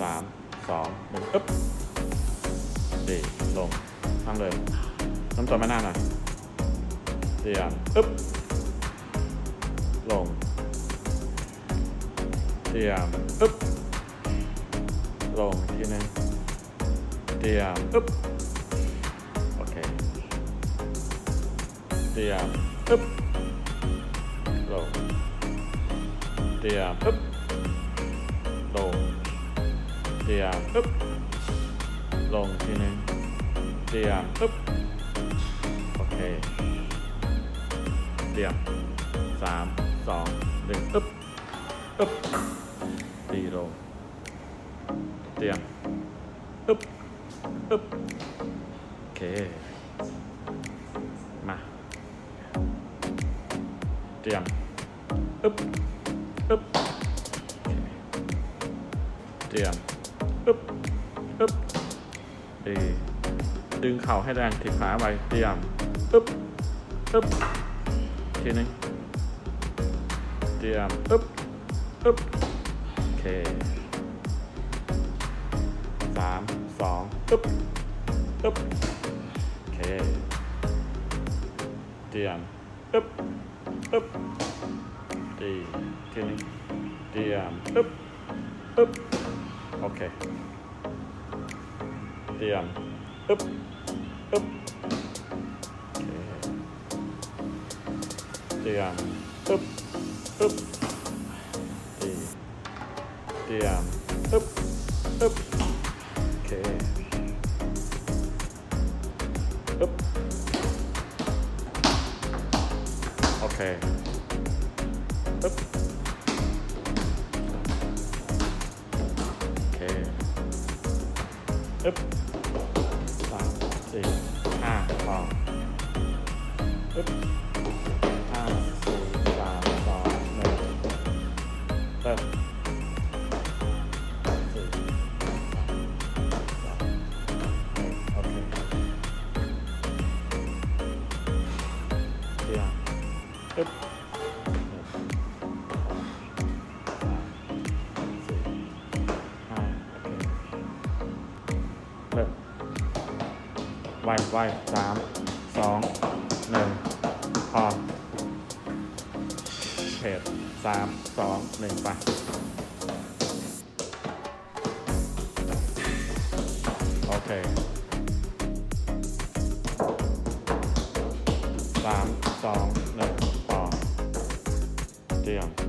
สามสองหนึ่งอึ๊บดีลงทำเลยน้ำตัวมาหน้าหน่อยเตียมอึ๊บลงเตรียมอึ๊บลงทีนึงเตรียมอึ๊บโอเคเตรียมอึ๊บลงเตรียมอึ๊บลง เตรียมอึ๊บลงทีนึงเตรียมอึ๊บโอเคเตรียมสามสองหนึ่งอึ๊บอึ๊บดีลงเตรียมอึ๊บอึ๊บโอเคมาเตรียมอึ๊บอึ๊บเคเตรียม อึ๊บอึ๊บดีดึงเข่าให้แรงถีบขาไปเตรียมอึ๊บอึ๊บทีนึงเตรียมอึ๊บอึ๊บโอเคสามสองอึ๊บอึ๊บโอเคเตรียมอึ๊บอึ๊บดีทีนี้เตรียมอึ๊บอึ๊บ โอเค เตรียมอึ๊บอึ๊บเตรียมอึ๊บอึ๊บดีเตรียมอึ๊บอึ๊บโอเคอึ๊บโอเคปึ๊บ อเคปึ๊บสามสี่ห้าสองปึ๊บห้าสี่สามสองหนึ่งเริ่มสี่สามหนึ่งโอเคเดี๋ยวปึ๊บ ไวไวสามสองหนึ่งพอเพจสามสองหนึ่งไปโอเคสามสองหนึ่งพอเตรียม